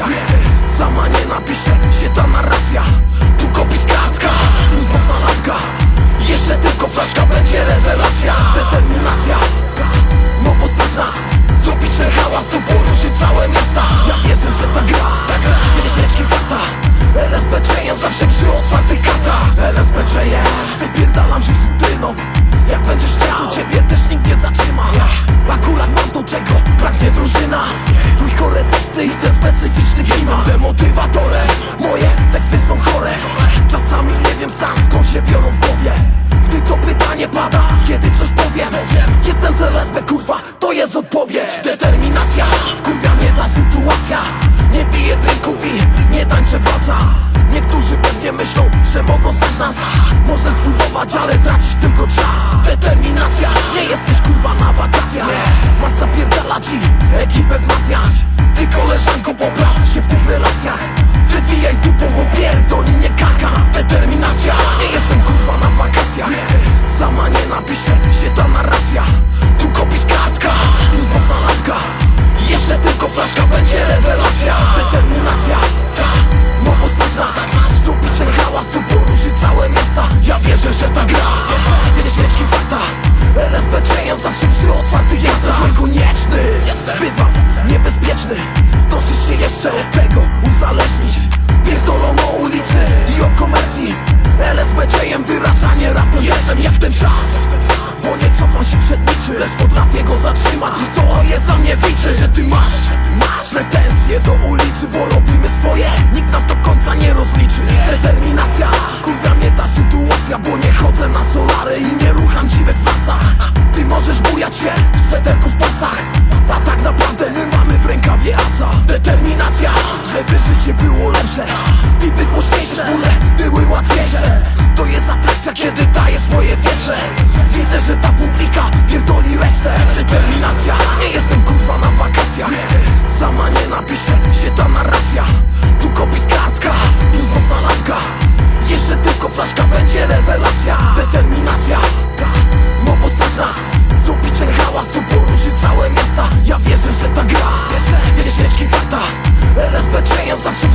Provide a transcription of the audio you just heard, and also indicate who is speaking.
Speaker 1: wakacjach Sama nie napisze się ta narracja. Tu kopis kartka, plus mocna lampka. Jeszcze tylko flaszka, będzie rewelacja. Determinacja, no postać nas. Zrobić ten hałas, co poruszy całe miasta. Ja wierzę, że ta gra jest ciężki warta. LSBC zawsze przy otwartych kartach. LSBC wypierdalam żyć z futryną Jak będziesz chciał, to ciebie też nikt nie zatrzyma. Akurat mam to, czego pragnie drużyna Nie sam skąd się biorą w głowie? Gdy to pytanie pada, kiedy coś powiem? Jestem z LSB, kurwa, to jest odpowiedź. Determinacja, wkurwia mnie ta sytuacja. Nie piję drinków i nie tańczę walca Niektórzy pewnie myślą, że mogą stać nas. Możesz spróbować, ale tracisz tylko czas. Determinacja, nie jesteś kurwa na wakacjach. Masz zapierdalać i ekipę wzmacniać. Ty koleżanko popraw się w tych relacjach Sama nie napisze się ta narracja. Tu kopisz kartka, plus mocna lampka Jeszcze tylko flaszka, będzie rewelacja. Determinacja, no postać nas Zrobić ten hałas, co poruszy całe miasta. Ja wierzę, że ta gra jest ciężki warta. LSBC ja zawsze przy otwartych jazdach. Jestem konieczny, bywam niebezpieczny. Zdążysz się jeszcze od tego uzależnić potrafię go zatrzymać I to jest dla mnie wicze, że ty masz Masz pretensje do ulicy Bo robimy swoje. Nikt nas do końca nie rozliczy Determinacja. Kurwa mnie ta sytuacja Bo nie chodzę na solary I nie rucham dziwek w lasach Ty możesz bujać się w sweterku w pasach A tak naprawdę my mamy w rękawie asa Determinacja Żeby życie było lepsze. Bity głośniejsze Bóle były łatwiejsze. To jest atrakcja kiedy daje swoje wieże Sama nie napisze się ta narracja. Tu kopis kartka, plus mocna lampka. Jeszcze tylko flaszka, będzie rewelacja. Determinacja, no postać nas. Zrobić ten hałas, co poruszy całe miasta. Ja wierzę, że ta gra jest ciężki warta. LSBC ja zawsze